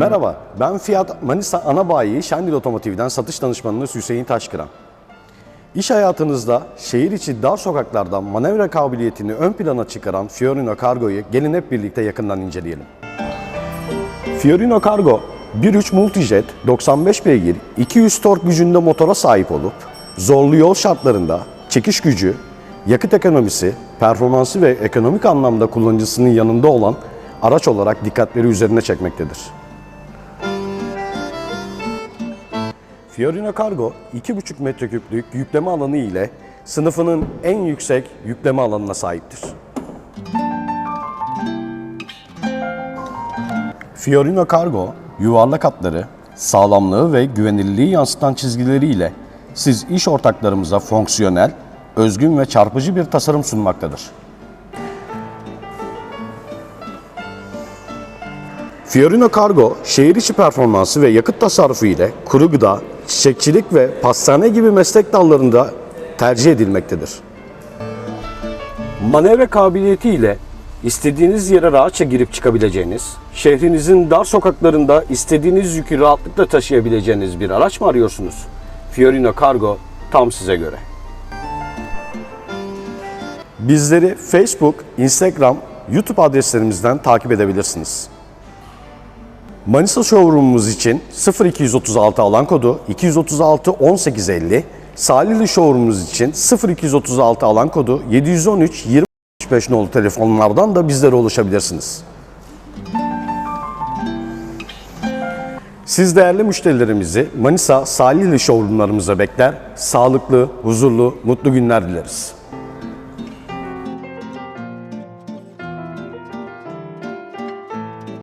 Merhaba, ben Fiat Manisa Ana Bayi Şendil Otomotiv'den satış danışmanınız Hüseyin Taşkıran. İş hayatınızda şehir içi dar sokaklarda manevra kabiliyetini ön plana çıkaran Fiorino Cargo'yu gelin hep birlikte yakından inceleyelim. Fiorino Cargo 1.3 Multijet 95 beygir 200 tork gücünde motora sahip olup zorlu yol şartlarında çekiş gücü, yakıt ekonomisi, performansı ve ekonomik anlamda kullanıcısının yanında olan araç olarak dikkatleri üzerine çekmektedir. Fiorino Cargo 2,5 metreküplük yükleme alanı ile sınıfının en yüksek yükleme alanına sahiptir. Fiorino Cargo, yuvarlak hatları, sağlamlığı ve güvenilirliği yansıtan çizgileriyle siz iş ortaklarımıza fonksiyonel, özgün ve çarpıcı bir tasarım sunmaktadır. Fiorino Cargo, şehir içi performansı ve yakıt tasarrufu ile kuru gıda, çiçekçilik ve pastane gibi meslek dallarında tercih edilmektedir. Manevra kabiliyeti ile istediğiniz yere rahatça girip çıkabileceğiniz, şehrinizin dar sokaklarında istediğiniz yükü rahatlıkla taşıyabileceğiniz bir araç mı arıyorsunuz? Fiorino Cargo tam size göre. Bizleri Facebook, Instagram, YouTube adreslerimizden takip edebilirsiniz. Manisa showroomumuz için 0236 alan kodu 236 1850, Salihli showroomumuz için 0236 alan kodu 713 25 nolu telefonlardan da bizlere ulaşabilirsiniz. Siz değerli müşterilerimizi Manisa Salihli showroomlarımıza bekler, sağlıklı, huzurlu, mutlu günler dileriz.